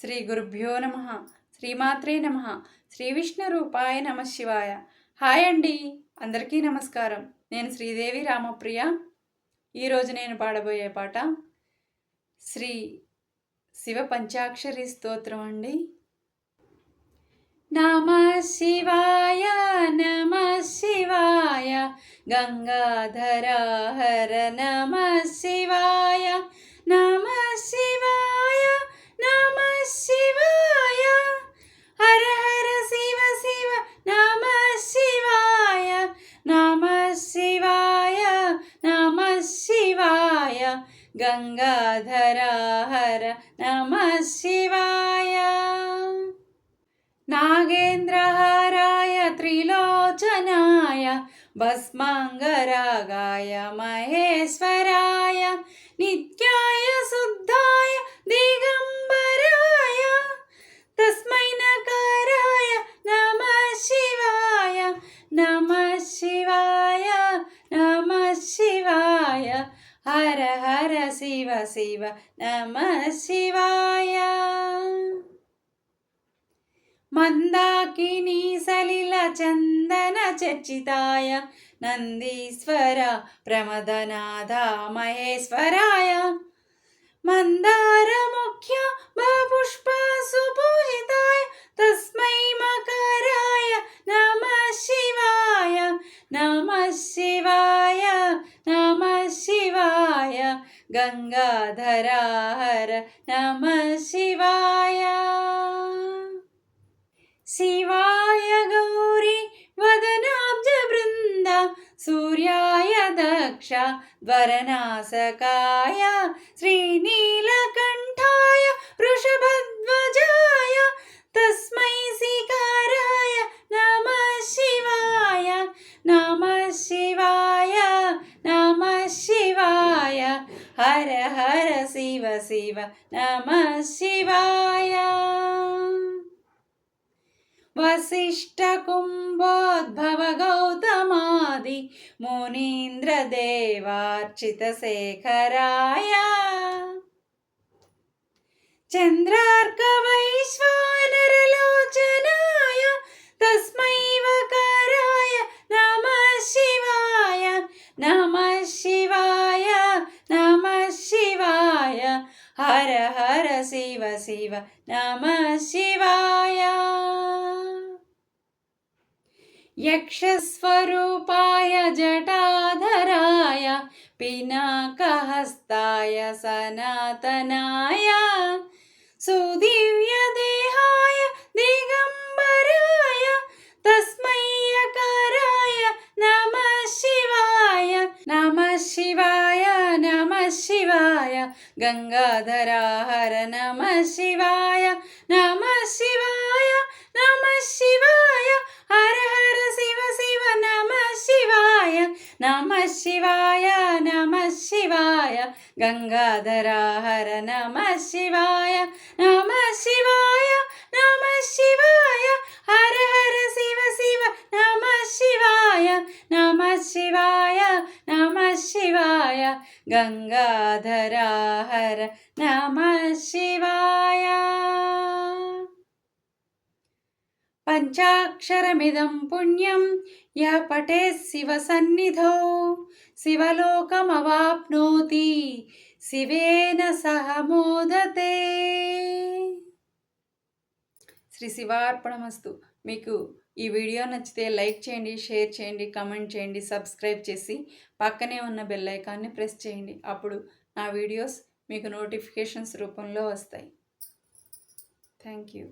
శ్రీ గురుభ్యో నమ. శ్రీమాత్రే నమ. శ్రీ విష్ణు రూపాయ నమ శివాయ. హాయ్ అండి. అందరికీ నమస్కారం. నేను శ్రీదేవి రామప్రియ. ఈరోజు నేను పాడబోయే పాట శ్రీ శివ పంచాక్షరి స్తోత్రం అండి. నమ శివాయ నమ శివాయ. గంగాధర హర నమ శివాయ. నమ శివాయ शिवाय। हर हर शिव शिव नम शिवाय। नम शिवाय नम शिवाय। गंगाधरा हर नम शिवाय। नागेन्द्र हराय त्रिलोचनाय, भस्माङ्गरागाय महेश्वराय, नित्या शिव शिव नमः शिवाय। मन्दाकिनी सलिलचन्दनचर्चिताय नन्दीश्वर प्रमदनादा महेश्वराय। मन्दारमुख्य सुपूरिताय तस्मै मकराय नमः शिवाय नमः शिवाय। గంగాధరాహర నమ శివాయ. శివాయ గౌరీ వదనాబ్జ బృంద సూర్యాయ దక్ష వరనాసకాయ శ్రీనీలకంఠాయ వృషభ हर हर शिव शिव नमः शिवाय वसिष्ठकुम्भोद्भव गौतमादि मुनीन्द्रदेवार्चितशेखराय चन्द्रार्कवैश्वानरलोचनाय शिव शिव नमः शिवाय। यक्षस्वरूपाय जटाधराय पिनाकहस्ताय सनातनाय सुदिव्यदेहाय గంగాధరా హర నమ శివాయ నమ శివాయ నమ శివాయ హర హర శివ శివ నమ శివాయ నమ శివాయ నమ శివాయ గంగాధరా హర నమ శివాయ నమ శివాయ నమ శివాయ హర హర శివ శివ నమ శివాయ నమ శివాయ నమ శివాయ గంగాధరాహర నమ శివాయ పంచాక్షరమిదం పుణ్యం య పటే శివ సన్నిధో శివలోకమవాప్నోతి శివేన సహ మోదతే శ్రీ శివార్పణమస్తు. మీకు ఈ వీడియో నచ్చితే లైక్ చేయండి షేర్ చేయండి కమెంట్ చేయండి సబ్స్క్రైబ్ చేసి పక్కనే ఉన్న బెల్ ఐకాన్ని ప్రెస్ చేయండి. అప్పుడు నా వీడియోస్ మీకు నోటిఫికేషన్స్ రూపంలో వస్తాయి. Thank you.